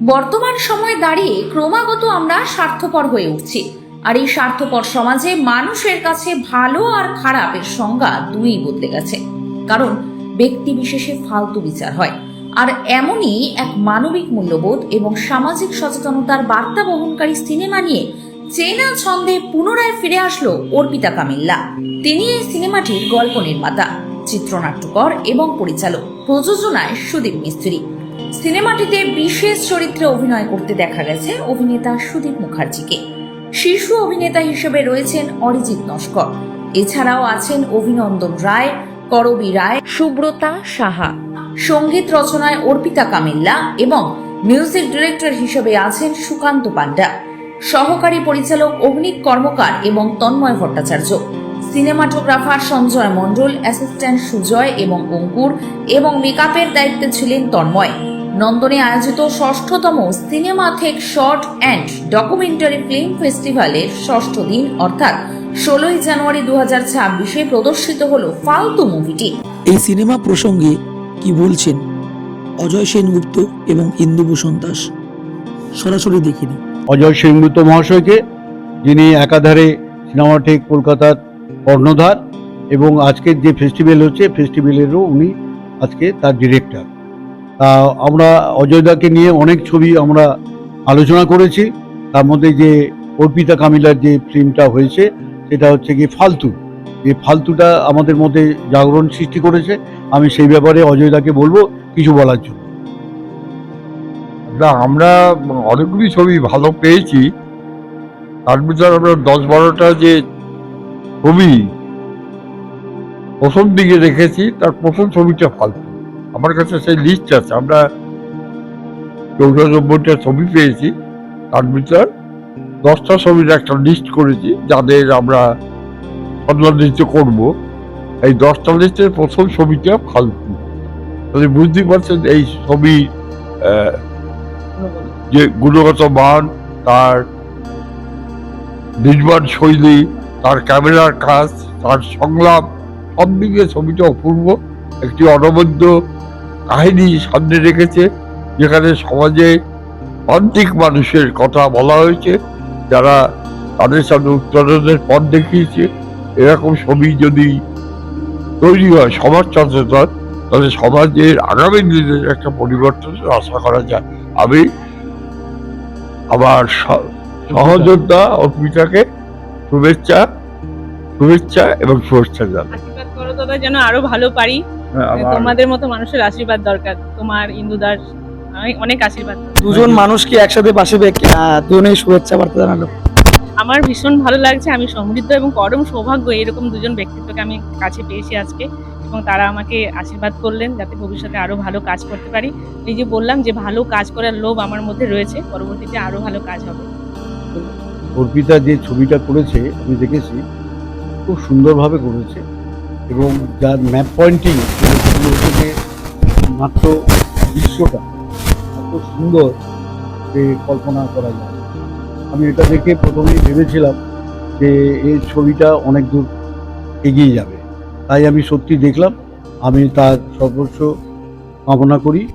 বর্তমান সময়ে দাঁড়িয়ে ক্রমাগত আমরা স্বার্থপর হয়ে উঠছি। আর এই স্বার্থপর সমাজে মানুষের কাছে ভালো আর খারাপের সংজ্ঞা দুই বদলে গেছে। কারণ ব্যক্তি বিশেষে ফালতু বিচার হয়। আর এমনই এক মানবিক মূল্যবোধ এবং সামাজিক সচেতনতার বার্তা বহনকারী সিনেমা নিয়ে চেনা ছন্দে পুনরায় ফিরে আসলো অর্পিতা কামিল্লা। তিনি এই সিনেমাটির গল্প নির্মাতা, চিত্রনাট্যকর এবং পরিচালক, প্রযোজনায় সুদীপ মিস্ত্রি। সিনেমাটিতে বিশেষ চরিত্রে অভিনয় করতে দেখা গেছে অভিনেতা সুদীপ মুখার্জিকে। শিশু অভিনেতা হিসেবে রয়েছেন অরিজিৎ নস্কর এছাড়াও আছেন অভিনন্দন রায়, করবী রায়, সুব্রতা সাহা। সংগীত রচনায় অর্পিতা কামিল্লা এবং মিউজিক ডিরেক্টর হিসেবে আছেন সুকান্ত পান্ডা। সহকারী পরিচালক অগ্নিক কর্মকার এবং তন্ময় ভট্টাচার্য। সিনেমাটোগ্রাফার সঞ্জয় মণ্ডল, অ্যাসিস্ট্যান্ট সুজয় এবং অঙ্কুর এবং মেকআপের দায়িত্বে ছিলেন তন্ময়। নন্দনে আয়োজিত ষষ্ঠতম সিনেমা থেক শর্ট অ্যান্ড ডকুমেন্টারি ফিল্ম ফেস্টিভ্যালের ষষ্ঠ দিন অর্থাৎ ষোলোই জানুয়ারি দু হাজার ছাব্বিশে প্রদর্শিত হল ফালতু মুভিটি এই সিনেমা প্রসঙ্গে কি বলছেন অজয় সেনগুপ্ত এবং ইন্দুভূষণ দাস? সরাসরি দেখিনি অজয় সেনগুপ্ত মহাশয়কে যিনি একাধারে সিনেমাটেক কলকাতার কর্ণধার এবং আজকের যে ফেস্টিভ্যাল হচ্ছে ফেস্টিভ্যালেরও উনি আজকে তার ডিরেক্টর আমরা অজয়দাকে নিয়ে অনেক ছবি আমরা আলোচনা করেছি। তার মধ্যে যে অর্পিতা কামিলার যে ফিল্মটা হয়েছে, সেটা হচ্ছে কি ফালতু। যে ফালতুটা আমাদের মধ্যে জাগরণ সৃষ্টি করেছে, আমি সেই ব্যাপারে অজয়দাকে বলব কিছু বলার জন্য। না, আমরা অনেকগুলি ছবি ভালো পেয়েছি। তার ভিতরে আমরা দশ বারোটা যে ছবি প্রথম দিকে রেখেছি তার প্রথম ছবিটা ফালতু। আমার কাছে সেই লিস্ট আছে, আমরা চৌরানব্বইটা ছবি পেয়েছি। তার ভিতর দশটা ছবির একটা লিস্ট করেছি, যাদের আমরা সম্মানিত করব। এই দশটা লিস্টের প্রথম ছবিটা ফালতু। তাহলে বুঝতেই পারছেন এই ছবি যে গুণগত মান, তার নির্মাণ শৈলী, তার ক্যামেরার কাজ তার সংলাপ, সব দিকে ছবিটা অপূর্ব, একটি অনবদ্য কাহিনী সামনে রেখেছে, যেখানে সমাজে প্রান্তিক মানুষের কথা বলা হয়েছে, যারা তাদের সামনে উত্তরণের পথ দেখিয়েছে। এরকম ছবি যদি তৈরি হয় সমাজ সচেতন তাহলে সমাজের আগামী দিনের একটা পরিবর্তনের আশা করা যায়। আমি আমার সহযোদ্ধা অর্পিতাকে শুভেচ্ছা শুভেচ্ছা এবং শুভেচ্ছা জানাই। যেন আরও ভালো পারি। তোমাদের মতো মানুষের আশীর্বাদ দরকার। তোমার ইন্দুদার অনেক- অনেক আশীর্বাদ। দুজন মানুষকে একসাথে পাশে আহ, দুজনেই শুভেচ্ছা বার্তা জানালো? আমার ভীষণ ভালো লাগছে আমি সমৃদ্ধ এবং পরম সৌভাগ্য এরকম দুজন ব্যক্তিত্বকে আমি কাছে পেয়েছি আজকে এবং তারা আমাকে আশীর্বাদ করলেন যাতে ভবিষ্যতে আরও ভালো কাজ করতে পারি। এই যে বললাম যে ভালো কাজ করার লোভ আমার মধ্যে রয়েছে পরবর্তীতে আরও ভালো কাজ হবে। অর্পিতা যে ছবিটা করেছে আমি দেখেছি খুব সুন্দরভাবে করেছে। এবং যার ম্যাপ পয়েন্টিং হচ্ছে মাত্র দৃশ্যটা এত সুন্দর যে কল্পনা করা যায়। আমি এটা দেখে প্রথমেই ভেবেছিলাম যে এই ছবিটা অনেক দূর এগিয়ে যাবে। তাই আমি সত্যি দেখলাম, আমি তার সর্বস্ব কামনা করি।